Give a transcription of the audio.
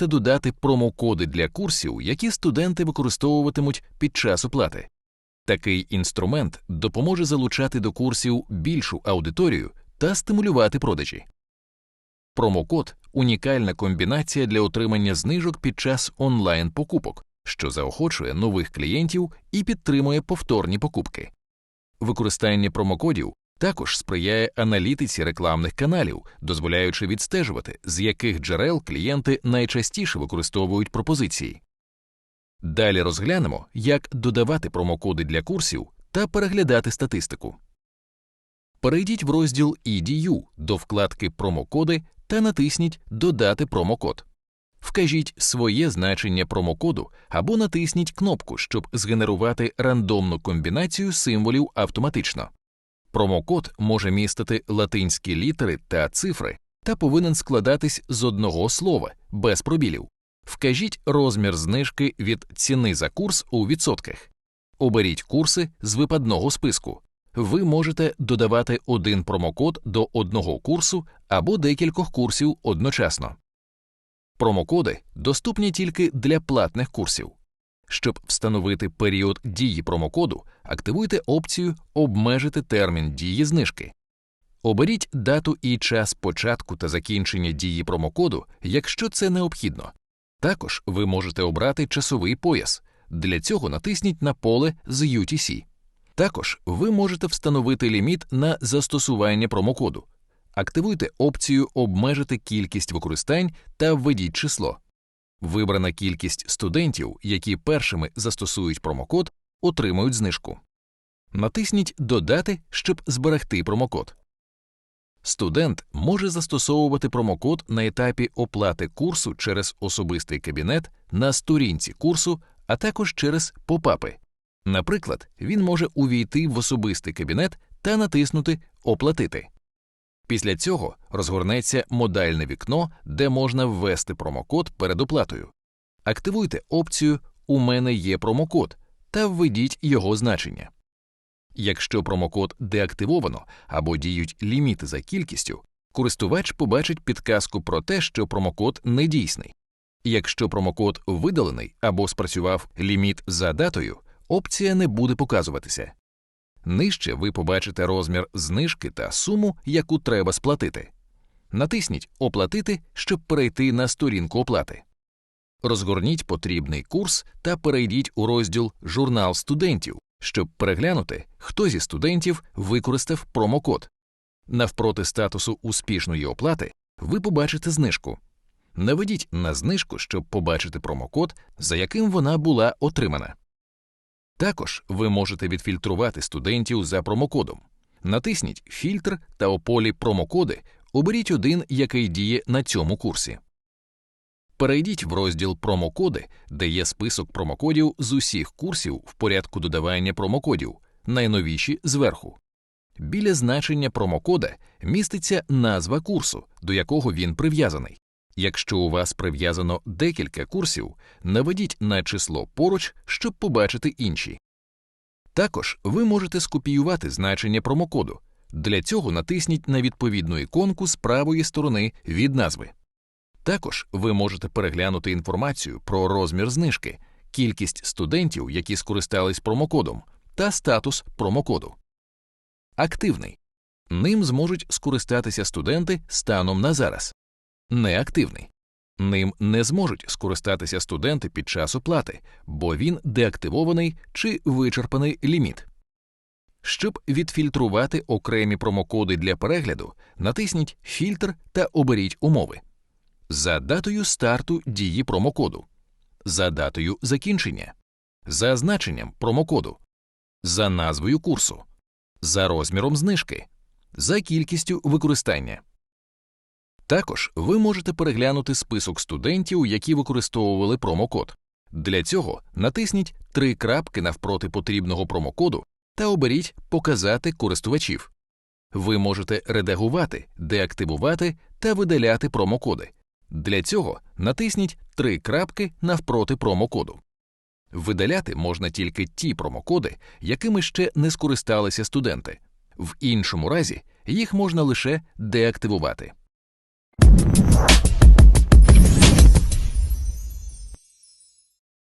можете додати промокоди для курсів, які студенти використовуватимуть під час оплати. Такий інструмент допоможе залучати до курсів більшу аудиторію та стимулювати продажі. Промокод унікальна комбінація для отримання знижок під час онлайн покупок, що заохочує нових клієнтів і підтримує повторні покупки. Використання промокодів також сприяє аналітиці рекламних каналів, дозволяючи відстежувати, з яких джерел клієнти найчастіше використовують пропозиції. Далі розглянемо, як додавати промокоди для курсів та переглядати статистику. Перейдіть в розділ EDU до вкладки Промокоди та натисніть Додати промокод. Вкажіть своє значення промокоду або натисніть кнопку, щоб згенерувати рандомну комбінацію символів автоматично. Промокод може містити латинські літери та цифри та повинен складатись з одного слова без пробілів. Вкажіть розмір знижки від ціни за курс у відсотках. Оберіть курси з випадного списку. Ви можете додавати один промокод до одного курсу або декількох курсів одночасно. Промокоди доступні тільки для платних курсів. Щоб встановити період дії промокоду, активуйте опцію Обмежити термін дії знижки. Оберіть дату і час початку та закінчення дії промокоду, якщо це необхідно. Також ви можете обрати часовий пояс. Для цього натисніть на поле з UTC. Також ви можете встановити ліміт на застосування промокоду. Активуйте опцію Обмежити кількість використань та введіть число. Вибрана кількість студентів, які першими застосують промокод, отримають знижку. Натисніть Додати, щоб зберегти промокод. Студент може застосовувати промокод на етапі оплати курсу через особистий кабінет на сторінці курсу, а також через попапи. Наприклад, він може увійти в особистий кабінет та натиснути Оплатити. Після цього розгорнеться модальне вікно, де можна ввести промокод перед оплатою. Активуйте опцію У мене є промокод та введіть його значення. Якщо промокод деактивовано або діють ліміти за кількістю, користувач побачить підказку про те, що промокод недійсний. Якщо промокод видалений або спрацював ліміт за датою, опція не буде показуватися. Нижче ви побачите розмір знижки та суму, яку треба сплатити. Натисніть Оплатити, щоб перейти на сторінку оплати. Розгорніть потрібний курс та перейдіть у розділ Журнал студентів, щоб переглянути, хто зі студентів використав промокод. Навпроти статусу успішної оплати ви побачите знижку. Наведіть на знижку, щоб побачити промокод, за яким вона була отримана. Також ви можете відфільтрувати студентів за промокодом. Натисніть Фільтр та у полі Промокоди оберіть один, який діє на цьому курсі. Перейдіть в розділ Промокоди, де є список промокодів з усіх курсів в порядку додавання промокодів, найновіші зверху. Біля значення промокода міститься назва курсу, до якого він прив'язаний. Якщо у вас прив'язано декілька курсів, наведіть на число поруч, щоб побачити інші. Також ви можете скопіювати значення промокоду. Для цього натисніть на відповідну іконку з правої сторони від назви. Також ви можете переглянути інформацію про розмір знижки, кількість студентів, які скористались промокодом, та статус промокоду. Активний. Ним зможуть скористатися студенти станом на зараз. Неактивний. Ним не зможуть скористатися студенти під час оплати, бо він деактивований чи вичерпаний ліміт. Щоб відфільтрувати окремі промокоди для перегляду, натисніть Фільтр та оберіть умови за датою старту дії промокоду, за датою закінчення, за значенням промокоду, за назвою курсу, за розміром знижки, за кількістю використання. Також ви можете переглянути список студентів, які використовували промокод. Для цього натисніть три крапки навпроти потрібного промокоду та оберіть Показати користувачів. Ви можете редагувати, деактивувати та видаляти промокоди. Для цього натисніть три крапки навпроти промокоду. Видаляти можна тільки ті промокоди, якими ще не скористалися студенти. В іншому разі їх можна лише деактивувати.